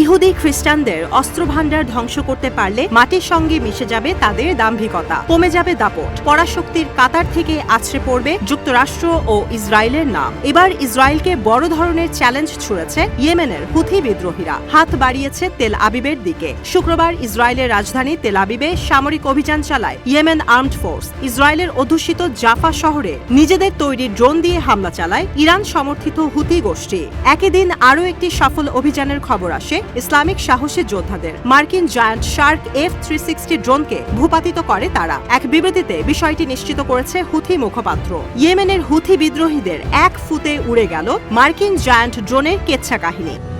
ইহুদি খ্রিস্টানদের অস্ত্রভাণ্ডার ধ্বংস করতে পারলে মাটির সঙ্গে মিশে যাবে তাদের দাম্ভিকতা। কমে যাবে দাপট। পরাশক্তির কাতার থেকে আছড়ে পড়বে যুক্তরাষ্ট্র ও ইসরায়েলের নাম। এবার ইসরায়েলকে বড় ধরনের চ্যালেঞ্জ ছুড়েছে ইয়েমেনের হুথি বিদ্রোহীরা। হাত বাড়িয়েছে তেল আবিবের দিকে। শুক্রবার ইসরায়েলের রাজধানী তেল আবিবে সামরিক অভিযান চালায় ইয়েমেন আর্মড ফোর্স। ইসরায়েলের অধ্যুষিত জাফা শহরে নিজেদের তৈরি ড্রোন দিয়ে হামলা চালায় ইরান সমর্থিত হুতি গোষ্ঠী। একই দিন আরও একটি সফল অভিযানের খবর আসে ইসলামিক সাহসী যোদ্ধাদের। মার্কিন giant shark F three sixty ড্রোনকে ভূপাতিত করে তারা। এক বিবৃতিতে বিষয়টি নিশ্চিত করেছে হুথি মুখপাত্র। ইয়েমেনের হুথি বিদ্রোহীদের এক ফুতে উড়ে গেল মার্কিন জায়ান্ট ড্রোনের কেচ্ছা কাহিনী।